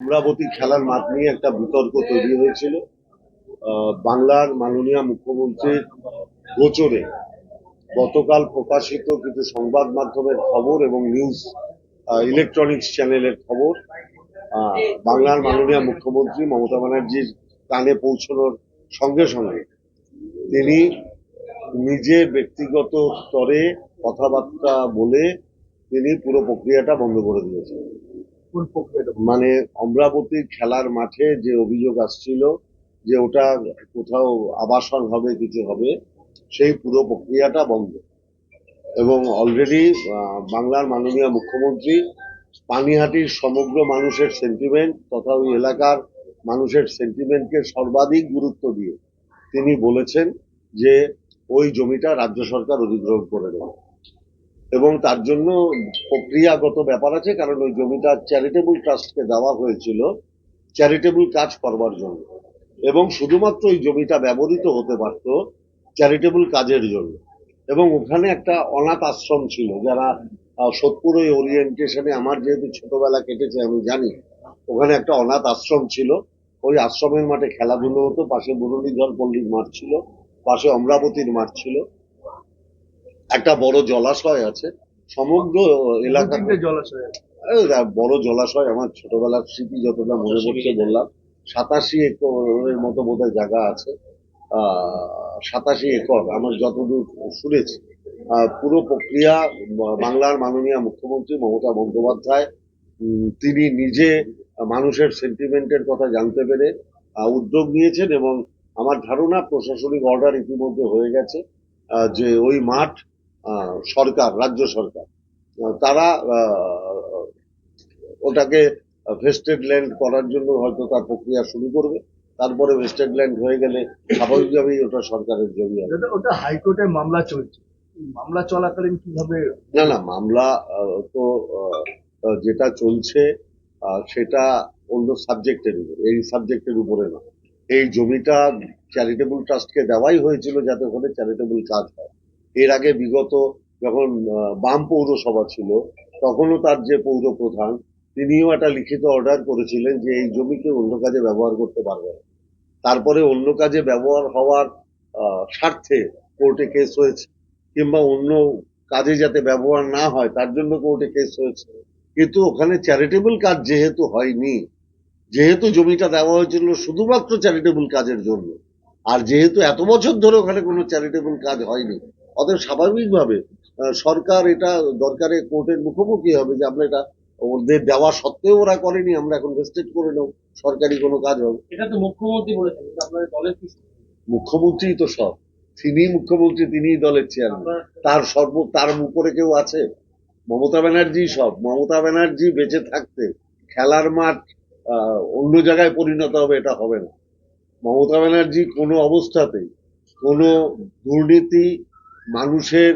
অমরাবতী খেলার মাঠ নিয়ে একটা বিতর্ক তৈরি হয়েছিল। বাংলার মাননীয় মুখ্যমন্ত্রীর গোচরে গতকাল প্রকাশিত কিছু সংবাদ মাধ্যমের খবর এবং নিউজ ইলেকট্রনিক্স চ্যানেলের খবর বাংলার মাননীয় মুখ্যমন্ত্রী মমতা ব্যানার্জির কানে পৌঁছানোর সঙ্গে সঙ্গে তিনি নিজে ব্যক্তিগত স্তরে কথাবার্তা বলে তিনি পুরো প্রক্রিয়াটা বন্ধ করে দিয়েছেন। মানে অমরাবতীর খেলার মাঠে যে অভিযোগ আসছিল যে ওটা কোথাও আবাসন হবে, কিছু হবে, সেই পুরো প্রক্রিয়াটা বন্ধ। এবং অলরেডি বাংলার মাননীয় মুখ্যমন্ত্রী পানিহাটির সমগ্র মানুষের সেন্টিমেন্ট তথা ওই এলাকার মানুষের সেন্টিমেন্টকে সর্বাধিক গুরুত্ব দিয়ে তিনি বলেছেন যে ওই জমিটা রাজ্য সরকার অধিগ্রহণ করে নেবে এবং তার জন্য প্রক্রিয়াগত ব্যাপার আছে, কারণ ওই জমিটা চ্যারিটেবল ট্রাস্টকে দেওয়া হয়েছিল চ্যারিটেবল কাজ করবার জন্য। এবং শুধুমাত্র ওই জমিটা ব্যবহৃত হতে পারত চ্যারিটেবল কাজের জন্য। এবং ওখানে একটা অনাথ আশ্রম ছিল, যারা সোদপুর ওই ওরিয়েন্টেশনে আমার যেহেতু ছোটবেলা কেটেছে, আমি জানি, ওখানে একটা অনাথ আশ্রম ছিল। ওই আশ্রমের মাঠে খেলাধুলো হতো, পাশে মুরলীধর পল্লীর মাঠ ছিল, পাশে অমরাবতীর মাঠ ছিল। একটা বড় জলাশয় আছে। সমগ্র এলাকা জলাশয় বড় জলাশয় আমার ছোটবেলার স্মৃতি যতটা মনে পড়ছে বললাম সাতাশি একরের মতো বোধহয় জায়গা আছে। সাতাশি একর আমার যতদূর শুনেছি। পুরো প্রক্রিয়া বাংলার মাননীয় মুখ্যমন্ত্রী মমতা বন্দ্যোপাধ্যায় তিনি নিজে মানুষের সেন্টিমেন্টের কথা জানতে পেরে উদ্যোগ নিয়েছেন এবং আমার ধারণা প্রশাসনিক অর্ডার ইতিমধ্যে হয়ে গেছে। যে ওই মাঠ সরকার রাজ্য সরকার। তারা ওটাকে ভেস্টেড ল্যান্ড করার জন্য হয়তো তার প্রক্রিয়া শুরু করবে। তারপরে ভেস্টেড ল্যান্ড হয়ে গেলে স্বাভাবিকভাবেই ওটা সরকারের জমি হবে। ওটা- হাইকোর্টে মামলা চলছে। মামলা চলাকালীন কীভাবে না না মামলা তো যেটা চলছে সেটা অন্য সাবজেক্টের উপর। এই সাবজেক্টের উপরে না এই জমিটা চ্যারিটেবল ট্রাস্টকে দেওয়াই হয়েছিল যাতে ওখানে চ্যারিটেবল কাজ হয়। এর আগে বিগত যখন বাম পৌরসভা ছিল, তখনও তার যে পৌর প্রধান তিনিও একটা লিখিত অর্ডার করেছিলেন যে এই জমিকে অন্য কাজে ব্যবহার করতে পারবে না। তারপরে অন্য কাজে ব্যবহার হওয়ার স্বার্থে কোর্টে কেস হয়েছে, কিংবা অন্য কাজে যাতে ব্যবহার না হয়, তার জন্য কোর্টে কেস হয়েছে। কিন্তু ওখানে চ্যারিটেবল কাজ যেহেতু হয়নি, যেহেতু জমিটা দেওয়া হয়েছিল শুধুমাত্র চ্যারিটেবল কাজের জন্য, আর যেহেতু এত বছর ধরে ওখানে কোনো চ্যারিটেবল কাজ হয়নি অতএব স্বাভাবিকভাবে সরকার এটা দরকারে কোর্টের মুখোমুখি হবে যে আমরা এটা ওদের দেওয়া সত্ত্বেও ওরা করেনি আমরা এখন ভেস্টেড করে নেব সরকারি কোনো কাজ হবে এটা তো মুখ্যমন্ত্রী বলেছেন আপনাদের দলের কি মুখ্যমন্ত্রী তো সব তিনি মুখ্যমন্ত্রী তিনিই দলের চেয়ারম্যান তার সর্ব তার উপরে কেউ আছে? মমতা ব্যানার্জি সব মমতা ব্যানার্জি বেঁচে থাকতে খেলার মাঠ অন্য জায়গায় পরিণত হবে এটা হবে না। মমতা ব্যানার্জি কোনো অবস্থাতেই কোনো দুর্নীতি মানুষের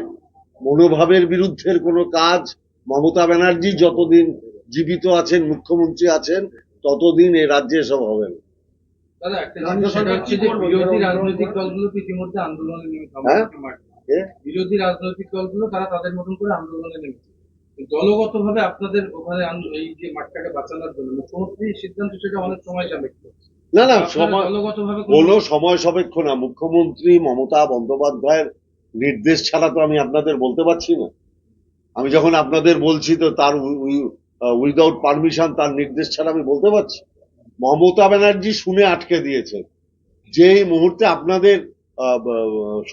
মনোভাবের বিরুদ্ধের কোনো কাজ মমতা ব্যানার্জি যতদিন জীবিত আছেন মুখ্যমন্ত্রী আছেন ততদিন এ রাজ্যে এসব হবে না। বিরোধী রাজনৈতিক দলগুলো হ্যাঁ? বিরোধী রাজনৈতিক দলগুলো তারা তাদের মতন করে আন্দোলনে নেমেছে দলগতভাবে আপনাদের ওখানে এই যে মাঠটাকে বাঁচানোর জন্য মুখ্যমন্ত্রীর সিদ্ধান্ত সেটা অনেক সময় সাপেক্ষ। না না সময় কোনো সময় সাপেক্ষ না। মুখ্যমন্ত্রী মমতা বন্দ্যোপাধ্যায়ের নির্দেশ ছাড়া তো আমি আপনাদের বলতে পারছি না। আমি যখন আপনাদের বলছি তো তার উইদাউট পারমিশন তার নির্দেশ ছাড়া আমি বলতে পারছি। মমতা ব্যানার্জি শুনে আটকে দিয়েছেন যে মুহূর্তে আপনাদের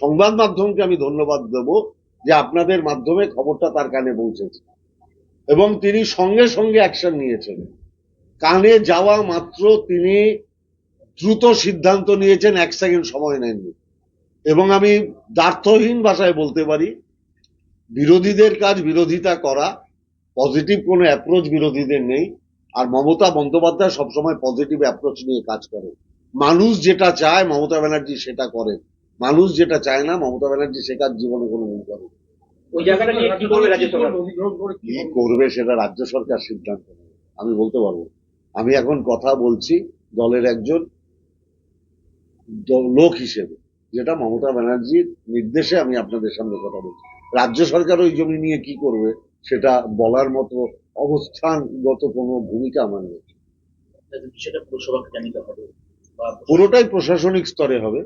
সংবাদ মাধ্যমকে আমি ধন্যবাদ দেব যে আপনাদের মাধ্যমে খবরটা তার কানে পৌঁছেছে। এবং তিনি সঙ্গে সঙ্গে অ্যাকশন নিয়েছেন। কানে যাওয়া মাত্র তিনি দ্রুত সিদ্ধান্ত নিয়েছেন, এক সেকেন্ড সময় নেননি। এবং আমি দ্বার্থহীন ভাষায় বলতে পারি বিরোধীদের কাজ বিরোধিতা করা পজিটিভ কোনো অ্যাপ্রোচ বিরোধীদের নেই আর মমতা বন্দ্যোপাধ্যায় সবসময় পজিটিভ অ্যাপ্রোচ নিয়ে কাজ করে। মানুষ যেটা চায় মমতা ব্যানার্জি সেটা করে। মানুষ যেটা চায় না মমতা ব্যানার্জি সে কাজ জীবনে কোনো মন করে কি করবে সেটা রাজ্য সরকার সিদ্ধান্ত নেবে আমি বলতে পারব আমি এখন কথা বলছি দলের একজন লোক হিসেবে। যেটা মমতা ব্যানার্জির নির্দেশে আমি আপনাদের সামনে কথা বলছি। রাজ্য সরকার ওই জমি নিয়ে কি করবে সেটা বলার মতো অবস্থানগত কোনো ভূমিকা আমার নেই। সেটা পুরসভাকে হবে বা পুরোটাই প্রশাসনিক স্তরে হবে।